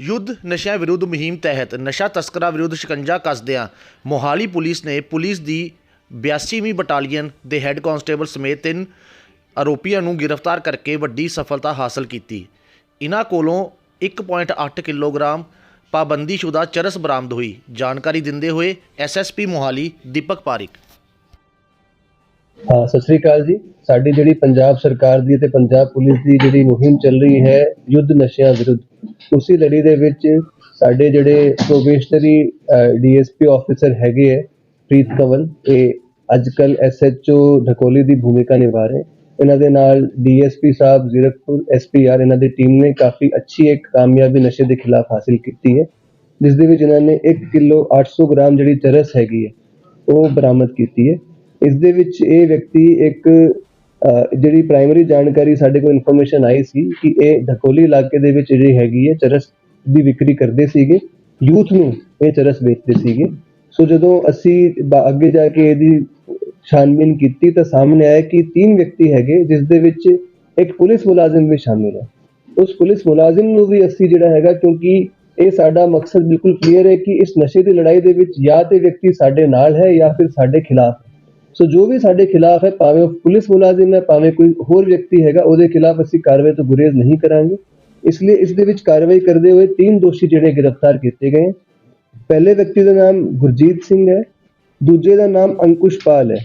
ਯੁੱਧ ਨਸ਼ਿਆਂ ਵਿਰੁੱਧ ਮੁਹਿੰਮ ਤਹਿਤ ਨਸ਼ਾ ਤਸਕਰਾਂ ਵਿਰੁੱਧ ਸ਼ਿਕੰਜਾ ਕੱਸਦਿਆਂ ਮੋਹਾਲੀ ਪੁਲਿਸ ਨੇ ਪੁਲਿਸ ਦੀ 82ਵੀਂ ਬਟਾਲੀਅਨ ਦੇ ਹੈੱਡ ਕਾਂਸਟੇਬਲ ਸਮੇਤ ਤਿੰਨ ਆਰੋਪੀਆਂ ਨੂੰ ਗ੍ਰਿਫਤਾਰ ਕਰਕੇ ਵੱਡੀ ਸਫਲਤਾ ਹਾਸਲ ਕੀਤੀ। ਇਨ੍ਹਾਂ ਕੋਲੋਂ 1.8 ਕਿਲੋਗ੍ਰਾਮ ਪਾਬੰਦੀਸ਼ੁਦਾ ਚਰਸ ਬਰਾਮਦ ਹੋਈ। ਜਾਣਕਾਰੀ ਦਿੰਦੇ ਹੋਏ ਐਸਐਸਪੀ ਮੋਹਾਲੀ ਦੀਪਕ ਪਾਰਿਕ। ਹਾਂ ਸਤਿ ਸ੍ਰੀ ਅਕਾਲ ਜੀ। ਸਾਡੀ ਜਿਹੜੀ ਪੰਜਾਬ ਸਰਕਾਰ ਦੀ ਤੇ ਪੰਜਾਬ ਪੁਲਿਸ ਦੀ ਜਿਹੜੀ ਮੁਹਿੰਮ ਚੱਲ ਰਹੀ ਹੈ ਯੁੱਧ ਨਸ਼ਿਆਂ ਵਿਰੁੱਧ ਉਸੇ ਲੜੀ ਦੇ ਵਿੱਚ ਸਾਡੇ ਜਿਹੜੇ ਪ੍ਰੋਬੇਸ਼ਨਰੀ ਡੀਐਸਪੀ ਆਫੀਸਰ ਹੈਗੇ ਹੈ, ਪ੍ਰੀਤ ਕੰਵਲ, ਇਹ ਅੱਜ ਅੱਜਕੱਲ ਐਸਐਚਓ ਢਕੋਲੀ ਦੀ ਭੂਮਿਕਾ ਨਿਭਾ ਰਹੇ। ਇਹਨਾਂ ਦੇ ਨਾਲ ਡੀਐਸਪੀ ਸਾਹਿਬ, ਜ਼ੀਰਕਪੁਰ ਐਸਪੀਆਰ ਇਹਨਾਂ ਦੀ ਟੀਮ ਨੇ ਕਾਫੀ ਅੱਛੀ ਇੱਕ ਕਾਮਯਾਬੀ ਨਸ਼ੇ ਦੇ ਖਿਲਾਫ ਹਾਸਿਲ ਕੀਤੀ ਹੈ। ਜਿਸ ਦੇ ਵਿੱਚ ਇਹਨਾਂ ਨੇ 1 ਕਿਲੋ 800 ਗ੍ਰਾਮ ਜਿਹੜੀ ਚਰਸ ਹੈਗੀ ਹੈ, ਉਹ ਬਰਾਮਦ ਕੀਤੀ ਹੈ। ਇਸ ਦੇ ਵਿੱਚ ਇਹ ਵਿਅਕਤੀ ਇੱਕ ਜਿਹੜੀ ਪ੍ਰਾਇਮਰੀ ਜਾਣਕਾਰੀ ਸਾਡੇ ਕੋਲ ਇਨਫੋਰਮੇਸ਼ਨ ਆਈ ਸੀ ਕਿ ਇਹ ਢਕੋਲੀ ਇਲਾਕੇ ਦੇ ਵਿੱਚ ਜਿਹੜੀ ਹੈਗੀ ਹੈ ਚਰਸ ਦੀ ਵਿਕਰੀ ਕਰਦੇ ਸੀਗੇ, ਯੂਥ ਨੂੰ ਇਹ ਚਰਸ ਵੇਚਦੇ ਸੀਗੇ। ਸੋ ਜਦੋਂ ਅਸੀਂ ਬ- ਅੱਗੇ ਜਾ ਕੇ ਇਹਦੀ ਛਾਨਬੀਨ ਕੀਤੀ ਤਾਂ ਸਾਹਮਣੇ ਆਇਆ ਕਿ ਤਿੰਨ ਵਿਅਕਤੀ ਹੈਗੇ, ਜਿਸ ਦੇ ਵਿੱਚ ਇੱਕ ਪੁਲਿਸ ਮੁਲਾਜ਼ਮ ਵੀ ਸ਼ਾਮਿਲ ਹੈ। ਉਸ ਪੁਲਿਸ ਮੁਲਾਜ਼ਮ ਨੂੰ ਵੀ ਅਸੀਂ ਜਿਹੜਾ ਹੈਗਾ, ਕਿਉਂਕਿ ਇਹ ਸਾਡਾ ਮਕਸਦ ਬਿਲਕੁਲ ਕਲੀਅਰ ਹੈ ਕਿ ਇਸ ਨਸ਼ੇ ਦੀ ਲੜਾਈ ਦੇ ਵਿੱਚ ਜਾਂ ਤੇ ਵਿਅਕਤੀ ਸਾਡੇ ਨਾਲ ਹੈ ਜਾਂ ਫਿਰ ਸਾਡੇ ਖਿਲਾਫ ਹੈ। ਸੋ ਜੋ ਵੀ ਸਾਡੇ ਖਿਲਾਫ ਹੈ, ਭਾਵੇਂ ਉਹ ਪੁਲਿਸ ਮੁਲਾਜ਼ਮ ਹੈ, ਭਾਵੇਂ ਕੋਈ ਹੋਰ ਵਿਅਕਤੀ ਹੈਗਾ, ਉਹਦੇ ਖਿਲਾਫ ਅਸੀਂ ਕਾਰਵਾਈ ਤੋਂ ਗੁਰੇਜ਼ ਨਹੀਂ ਕਰਾਂਗੇ। ਇਸ ਲਈ ਇਸ ਦੇ ਵਿੱਚ ਕਾਰਵਾਈ ਕਰਦੇ ਹੋਏ ਤਿੰਨ ਦੋਸ਼ੀ ਜਿਹੜੇ ਗ੍ਰਿਫਤਾਰ ਕੀਤੇ ਗਏ ਪਹਿਲੇ ਵਿਅਕਤੀ ਦਾ ਨਾਮ ਗੁਰਜੀਤ ਸਿੰਘ ਹੈ, ਦੂਜੇ ਦਾ ਨਾਮ ਅੰਕੁਸ਼ ਪਾਲ ਹੈ।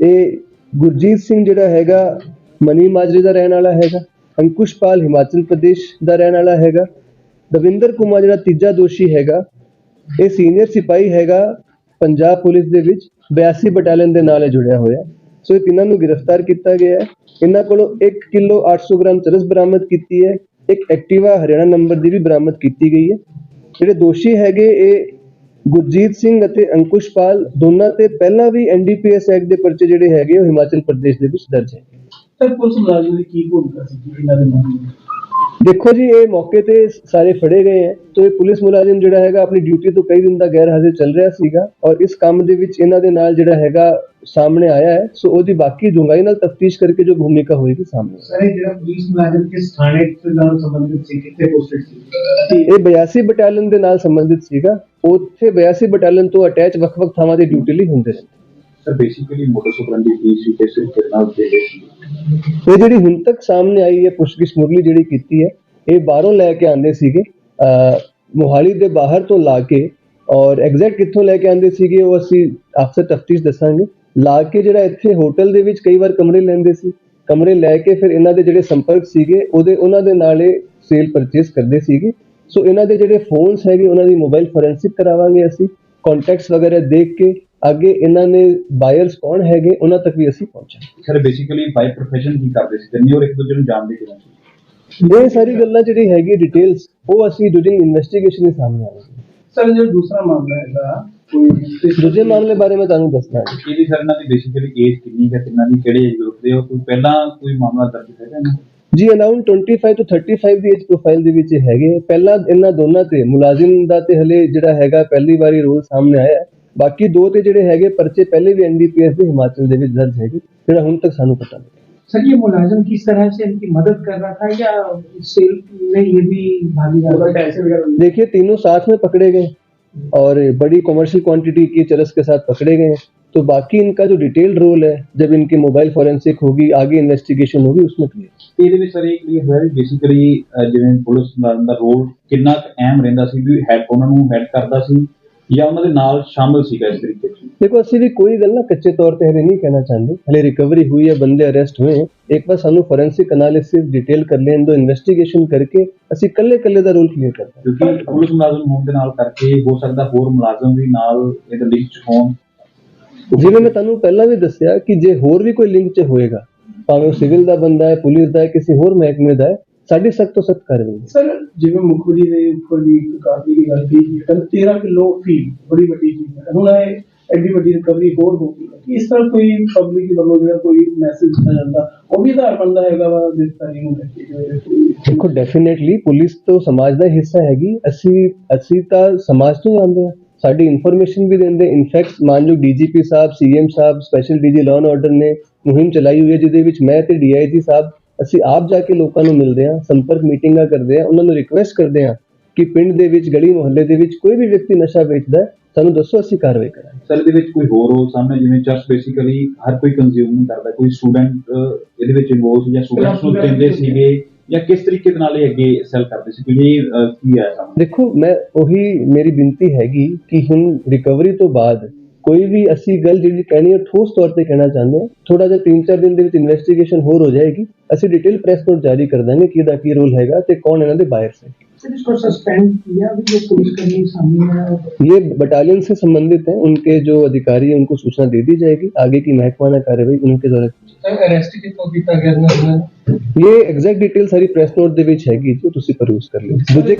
ਇਹ ਗੁਰਜੀਤ ਸਿੰਘ ਜਿਹੜਾ ਹੈਗਾ, ਮਨੀ ਮਾਜਰੇ ਦਾ ਰਹਿਣ ਵਾਲਾ ਹੈਗਾ, ਅੰਕੁਸ਼ ਪਾਲ ਹਿਮਾਚਲ ਪ੍ਰਦੇਸ਼ ਦਾ ਰਹਿਣ ਵਾਲਾ ਹੈਗਾ। ਦਵਿੰਦਰ ਕੁਮਾਰ ਜਿਹੜਾ ਤੀਜਾ ਦੋਸ਼ੀ ਹੈਗਾ, ਇਹ ਸੀਨੀਅਰ ਸਿਪਾਹੀ ਹੈਗਾ ਪੰਜਾਬ ਪੁਲਿਸ ਦੇ ਵਿੱਚ 82 ਬਟਾਲੀਅਨ ਦੇ ਨਾਲ ਜੁੜਿਆ ਹੋਇਆ ਸੋ ਇਹ ਤਿੰਨਾਂ ਨੂੰ ਗ੍ਰਿਫਤਾਰ ਕੀਤਾ ਗਿਆ ਹੈ। ਇਹਨਾਂ ਕੋਲੋਂ 1 ਕਿਲੋ 800 ਗ੍ਰਾਮ ਚਰਸ ਬਰਾਮਦ ਕੀਤੀ ਹੈ। ਇੱਕ ਐਕਟਿਵਾ ਹਰਿਆਣਾ ਨੰਬਰ ਦੀ ਵੀ ਬਰਾਮਦ ਕੀਤੀ ਗਈ ਹੈ। ਜਿਹੜੇ ਦੋਸ਼ੀ ਹੈਗੇ ਇਹ ਗੁਰਜੀਤ ਸਿੰਘ ਅਤੇ ਅੰਕੁਸ਼ ਪਾਲ, ਦੋਨਾਂ ਤੇ ਪਹਿਲਾਂ ਵੀ ਐਨਡੀਪੀਐਸ ਐਕਟ ਦੇ ਪਰਚੇ ਜਿਹੜੇ ਹੈਗੇ ਉਹ ਹਿਮਾਚਲ ਪ੍ਰਦੇਸ਼ ਦੇ ਵਿੱਚ ਦਰਜ ਹੈ। ਸਰ, ਪੁਲਿਸ ਮੁਲਾਜ਼ਮ ਦੀ ਕੀ ਭੂਮਿਕਾ ਸੀ ਇਹਨਾਂ ਦੇ ਮਾਮਲੇ ਦੇਖੋ ਜੀ ਇਹ ਮੌਕੇ ਤੇ ਸਾਰੇ ਫੜੇ ਗਏ ਹੈ। ਤੋ ਇਹ ਪੁਲਿਸ ਮੁਲਾਜ਼ਮ ਜਿਹੜਾ ਹੈਗਾ ਆਪਣੀ ਡਿਊਟੀ ਤੋਂ ਕਈ ਦਿਨ ਦਾ ਗੈਰ ਹਾਜ਼ਰ ਚੱਲ ਰਿਹਾ ਸੀਗਾ ਔਰ ਇਸ ਕੰਮ ਦੇ ਵਿੱਚ ਇਹਨਾਂ ਦੇ ਨਾਲ ਜਿਹੜਾ ਹੈਗਾ ਸਾਹਮਣੇ ਆਇਆ ਹੈ। ਸੋ ਉਹਦੀ ਬਾਕੀ ਡੂੰਘਾਈ ਨਾਲ ਤਫਤੀਸ਼ ਕਰਕੇ ਜੋ ਭੂਮਿਕਾ ਹੋਏਗੀ ਸਾਹਮਣੇ। ਸਰ ਇਹ ਜਿਹੜਾ ਪੁਲਿਸ ਮੁਲਾਜ਼ਮ ਕਿਸ ਥਾਣੇ ਨਾਲ ਸੰਬੰਧਿਤ ਸੀ ਕਿੱਥੇ ਪੋਸਟਡ ਸੀ? ਇਹ 82 ਬਟਾਲੀਅਨ ਦੇ ਨਾਲ ਸੰਬੰਧਿਤ ਸੀਗਾ। ਉੱਥੇ 82 ਬਟਾਲੀਅਨ ਤੋਂ ਅਟੈਚ ਵੱਖ-ਵੱਖ ਥਾਵਾਂ ਦੀ ਡਿਊਟੀ ਲਈ ਹੁੰਦੇ ਨੇ। ਸਰ ਬੇਸਿਕਲੀ ਮੋਟਰ ਸੁਪਰੰਡੀ ਕੀ ਸੀ ਕਿਸ ਕਿਰਨਾ ਦੇ ਸੀ? ਇਹ ਜਿਹੜੀ ਹੁਣ ਤੱਕ ਸਾਹਮਣੇ ਆਈ ਹੈ ਪੁੱਛਗਿੱਛ ਮੁਰਲੀ ਜਿਹੜੀ ਕੀਤੀ ਹੈ, ਇਹ ਬਾਹਰੋਂ ਲੈ ਕੇ ਆਂਦੇ ਸੀਗੇ ਮੋਹਾਲੀ ਦੇ ਬਾਹਰ ਤੋਂ ਲਾ ਕੇ ਔਰ ਐਗਜ਼ੈਕਟ ਕਿੱਥੋਂ ਲੈ ਕੇ ਆਂਦੇ ਸੀਗੇ ਉਹ ਅਸੀਂ ਅਫਸਰ ਤਫਤੀਸ਼ ਦੱਸਾਂਗੇ। ਲਾ ਕੇ ਜਿਹੜਾ ਇੱਥੇ ਹੋਟਲ ਦੇ ਵਿੱਚ ਕਈ ਵਾਰ ਕਮਰੇ ਲੈਂਦੇ ਸੀ। ਕਮਰੇ ਲੈ ਕੇ ਫਿਰ ਇਹਨਾਂ ਦੇ ਜਿਹੜੇ ਸੰਪਰਕ ਸੀਗੇ, ਉਹਦੇ ਉਹਨਾਂ ਦੇ ਨਾਲ ਇਹ ਸੇਲ ਪਰਚੇਸ ਕਰਦੇ ਸੀਗੇ। ਸੋ ਇਹਨਾਂ ਦੇ ਜਿਹੜੇ ਫੋਨਸ ਹੈਗੇ, ਉਹਨਾਂ ਦੀ ਮੋਬਾਈਲ ਫੋਰੈਂਸਿਕ ਕਰਾਵਾਂਗੇ ਅਸੀਂ। ਕੰਟੈਕਟਸ ਵਗੈਰਾ ਦੇਖ ਕੇ ਅੱਗੇ ਇਹਨਾਂ ਨੇ ਬਾਇਰਸ ਕੌਣ ਹੈਗੇ ਉਹਨਾਂ ਤੱਕ ਵੀ ਅਸੀਂ ਪਹੁੰਚਾਂਗੇ ਸਰ ਬੇਸਿਕਲੀ ਬਾਈ ਪ੍ਰੋਫੈਸ਼ਨ ਕੀ ਕਰਦੇ ਸੀ? ਤੇ ਔਰ ਇੱਕ ਦੂਜੇ ਨੂੰ ਜਾਣਦੇ ਕਿਵੇਂ ਸੀ? ਇਹ ਸਾਰੀ ਗੱਲਾਂ ਜਿਹੜੀ ਹੈਗੀ ਡਿਟੇਲਸ ਉਹ ਅਸੀਂ ਡੂਰਿੰਗ ਇਨਵੈਸਟੀਗੇਸ਼ਨ ਦੇ ਸਾਹਮਣੇ ਆਵੇਗੀ। ਸਰ ਜਿਹੜਾ ਦੂਸਰਾ ਮਾਮਲਾ ਹੈਗਾ ਕੋਈ ਦੂਜੇ ਮਾਮਲੇ ਬਾਰੇ ਮੈਂ ਤੁਹਾਨੂੰ ਦੱਸਣਾ ਹੈ। ਇਹਦੀ ਸਰ ਇਹਨਾਂ ਦੀ ਬੇਸਿਕਲੀ ਏਜ ਕਿੰਨੀ ਹੈ ਕਿੰਨਾ ਦੀ ਕਿਹੜੇ ਏਜ ਗਰੁੱਪ ਦੇ ਹੋ ਕੋਈ ਪਹਿਲਾਂ ਕੋਈ ਮਾਮਲਾ ਦਰਜ ਹੈਗਾ ਨਾ ਜੀ ਅਰਾਊਂਡ 25 ਤੋਂ 35 ਦੀ ਏਜ ਪ੍ਰੋਫਾਈਲ ਦੇ ਵਿੱਚ ਇਹ ਹੈਗੇ ਪਹਿਲਾਂ ਇਹਨਾਂ ਦੋਨਾਂ ਤੇ ਮੁਲਾਜ਼ਮ ਦਾ ਤੇ ਹਲੇ ਜਿਹੜਾ ਹੈਗਾ ਪਹਿਲੀ ਵਾਰੀ ਰੋਲ ਸਾਹਮਣੇ ਆਇਆ। ਹੈ। ਬਾਕੀ ਦੋ ਤੇ ਜਿਹੜੇ ਹੈਗੇ ਪਰਚੇ ਪਹਿਲੇ ਵੀ ਐਨਡੀਪੀਐਸ ਦੇ ਹਿਮਾਚਲ ਦੇ ਵਿੱਚ ਦਰਜ ਹੈਗੇ ਜਿਹੜਾ ਹੁਣ ਤੱਕ ਸਾਨੂੰ ਪਤਾ ਨਹੀਂ सर ये मुलाजिम किस तरह से इनकी मदद कर रहा था या सेल में ये भी भागीदार था पैसे वगैरह देखिए तीनों साथ में पकड़े गए और बड़ी कमर्शियल क्वांटिटी की चरस के साथ पकड़े गए हैं तो बाकी इनका जो डिटेल्ड रोल है जब इनकी मोबाइल फॉरेंसिक होगी आगे इन्वेस्टिगेशन होगी उसमें क्लियर ਤੇ ਇਹਦੇ ਵਿੱਚ ਸਰ ਇਹ ਕਲੀਅਰ ਹੋਇਆ ਬੇਸਿਕਲੀ ਜਿਵੇਂ ਪੁਲਿਸ ਮੁਲਾਜ਼ਮ ਦਾ ਰੋਲ ਕਿੰਨਾ ਕੁ ਅਹਿਮ ਰਹਿੰਦਾ ਸੀ ਵੀ ਹੈਡ ਉਹਨਾਂ ਨੂੰ ਹੈਡ ਕਰਦਾ ਸੀ ਜਾਂ ਉਹਨਾਂ ਦੇ ਨਾਲ ਸ਼ਾਮਲ ਸੀਗਾ ਇਸ ਤਰੀਕੇ ਚ? देखो ਅਸੀਂ ਵੀ ਕੋਈ ਗੱਲ ਨਾ ਕੱਚੇ ਤੌਰ ਤੇ ਹਲੇ ਨਹੀਂ ਕਹਿਣਾ ਚਾਹੁੰਦੇ। ਹਲੇ ਰਿਕਵਰੀ ਹੋਈ ਹੈ ਬੰਦੇ ਅਰੈਸਟ ਹੋਏ। ਹੈ। ਇੱਕ ਵਾਰ ਸਾਨੂੰ ਫੋਰੈਂਸਿਕ ਐਨਾਲਿਸਿਸ ਡਿਟੇਲ ਕਰ ਲੈਣ ਦੋ ਇਨਵੈਸਟੀਗੇਸ਼ਨ ਕਰਕੇ ਅਸੀਂ ਕੱਲੇ ਕੱਲੇ ਦਾ ਰੋਲ ਕਲੀਅਰ ਕਰਦੇ ਕਿਉਂਕਿ ਪੁਲਿਸ ਮੁਲਾਜ਼ਮ ਹੋਣ ਦੇ ਨਾਲ ਕਰਕੇ ਹੋ ਸਕਦਾ ਹੋਰ ਮੁਲਾਜ਼ਮ ਵੀ ਨਾਲ ਇਹਦੇ ਲਿੰਕ ਚ ਹੋਣ। ਹਾਂ ਜਿਵੇਂ ਮੈਂ ਤੁਹਾਨੂੰ ਪਹਿਲਾਂ ਵੀ ਦੱਸਿਆ ਕਿ ਜੇ ਹੋਰ ਵੀ ਕੋਈ ਲਿੰਕ 'ਚ ਹੋਏਗਾ ਭਾਵੇਂ ਉਹ ਸਿਵਲ ਦਾ ਬੰਦਾ ਹੈ ਪੁਲਿਸ ਦਾ ਹੈ ਕਿਸੇ ਹੋਰ ਮਹਿਕਮੇ ਦਾ ਹੈ ਸਾਡੀ ਸਖਤ ਤੋਂ ਸਖਤ ਕਾਰਵਾਈ ਹੈ ਸਰ ਜਿਵੇਂ ਮੁਖਬਰੀ ਦੇ ਉੱਪਰ ਦੀ ਕਾਫੀ ਦੀ ਗੱਲ ਕੀਤੀ ਤਾਂ 13 ਕਿਲੋ ਫੀ ਬੜੀ ਵੱਡੀ ਚੀਜ਼ ਹੈ। ਹੁਣ ਇਹ ਐਡੀ ਵੱਡੀ ਰਿਕਵਰੀ ਹੋਰ ਹੋ ਗਈ। ਇਸ ਤਰ੍ਹਾਂ ਕੋਈ ਪਬਲਿਕ ਵੱਲੋਂ ਜਿਹੜਾ ਕੋਈ ਮੈਸੇਜ ਦਿੱਤਾ ਜਾਂਦਾ ਉਹ ਵੀ ਆਧਾਰ ਬਣਦਾ ਹੈਗਾ ਵਾ ਗ੍ਰਿਫਤਾਰੀ ਨੂੰ ਲੈ ਕੇ ਜੋ ਇਹ ਕੋਈ ਦੇਖੋ ਡੈਫੀਨੇਟਲੀ ਪੁਲਿਸ ਤੋਂ ਸਮਾਜ ਦਾ ਹਿੱਸਾ ਹੈਗੀ। ਅਸੀਂ ਅਸੀਂ ਤਾਂ ਸਮਾਜ ਤੋਂ ਆਉਂਦੇ ਹਾਂ। ਸਾਡੀ ਇਨਫੋਰਮੇਸ਼ਨ ਵੀ ਦਿੰਦੇ। ਇਨਫੈਕਟ ਮਾਨਯੋਗ ਡੀਜੀਪੀ ਸਾਹਿਬ CM Sahib special DG law and order ਨੇ ਮੁਹਿੰਮ ਚਲਾਈ ਹੋਈ ਹੈ ਜਿਹਦੇ ਵਿੱਚ ਮੈਂ ਤੇ ਡੀਆਈਜੀ ਸਾਹਿਬ ਅਸੀਂ ਆਪ ਜਾ ਕੇ ਲੋਕਾਂ ਨੂੰ ਮਿਲਦੇ ਹਾਂ ਸੰਪਰਕ ਮੀਟਿੰਗਾਂ ਕਰਦੇ ਹਾਂ ਉਹਨਾਂ ਨੂੰ ਰਿਕੁਐਸਟ ਕਰਦੇ ਹਾਂ ਕਿ ਪਿੰਡ ਦੇ ਵਿੱਚ ਗਲੀ ਮੁਹੱਲੇ ਦੇ ਵਿੱਚ ਕੋਈ ਵੀ ਵਿਅਕਤੀ ਨਸ਼ਾ ਵੇਚਦਾ ਹੈ ਸਾਨੂੰ ਦੱਸੋ ਅਸੀਂ ਕਾਰਵਾਈ ਕਰਾਂਗੇ। ਸਰ ਇਹਦੇ ਵਿੱਚ ਕੋਈ ਹੋਰ ਰੋਲ ਸਾਹਮਣੇ ਜਿਵੇਂ ਚਰਸ ਬੇਸਿਕਲੀ ਹਰ ਕੋਈ ਕੰਜ਼ਿਊਮ ਨਹੀਂ ਕਰਦਾ ਕੋਈ ਸਟੂਡੈਂਟ ਇਹਦੇ ਵਿੱਚ ਇਨਵੋਲਵ ਜਾਂ ਸਟੂਡੈਂਟਸ ਨੂੰ ਦਿੰਦੇ ਸੀਗੇ ਜਾਂ ਕਿਸ ਤਰੀਕੇ ਦੇ ਨਾਲ ਇਹ ਅੱਗੇ ਸੈਲ ਕਰਦੇ ਸੀ? ਅਹ, ਕੀ ਆਇਆ ਸਾਹਮਣੇ? ਦੇਖੋ ਮੈਂ ਉਹੀ ਮੇਰੀ ਬੇਨਤੀ ਹੈਗੀ ਕਿ ਹੁਣ ਰਿਕਵਰੀ ਤੋਂ ਬਾਅਦ ਕੋਈ ਵੀ ਅਸੀਂ ਗੱਲ ਜਿਹੜੀ ਕਹਿਣੀ ਹੈ ਠੋਸ ਤੌਰ ਤੇ ਕਹਿਣਾ ਚਾਹੁੰਦੇ ਹਾਂ ਥੋੜਾ ਜਿਹਾ 3-4 ਦਿਨ ਦੇ ਵਿੱਚ ਇਨਵੈਸਟੀਗੇਸ਼ਨ ਹੋਰ ਹੋ ਜਾਏਗੀ ਅਸੀਂ ਡਿਟੇਲ ਪ੍ਰੈਸ ਨੋਟ ਜਾਰੀ ਕਰ ਦਾਂਗੇ ਕਿ ਇਹਦਾ ਕੀ ਰੋਲ ਹੈਗਾ ਤੇ ਕੌਣ ਇਹਨਾਂ ਦੇ ਬਾਇਰਸ ਹੈ सर इसको सस्पेंड किया अभी जो पुलिसकर्मी सामने आया ये बटालियन से संबंधित हैं उनके जो अधिकारी हैं उनको सूचना दे दी जाएगी आगे की महकमाना कार्रवाई उनके द्वारा की सर अरेस्ट कितना किया गया ना जाएगी। ये एग्जैक्ट डिटेल सारी प्रेस नोट ਦੇ ਵਿੱਚ ਹੈਗੀ ਜੋ ਤੁਸੀਂ ਪਰੂਜ਼ ਕਰ ਲਿਓ ਦੂਜੇ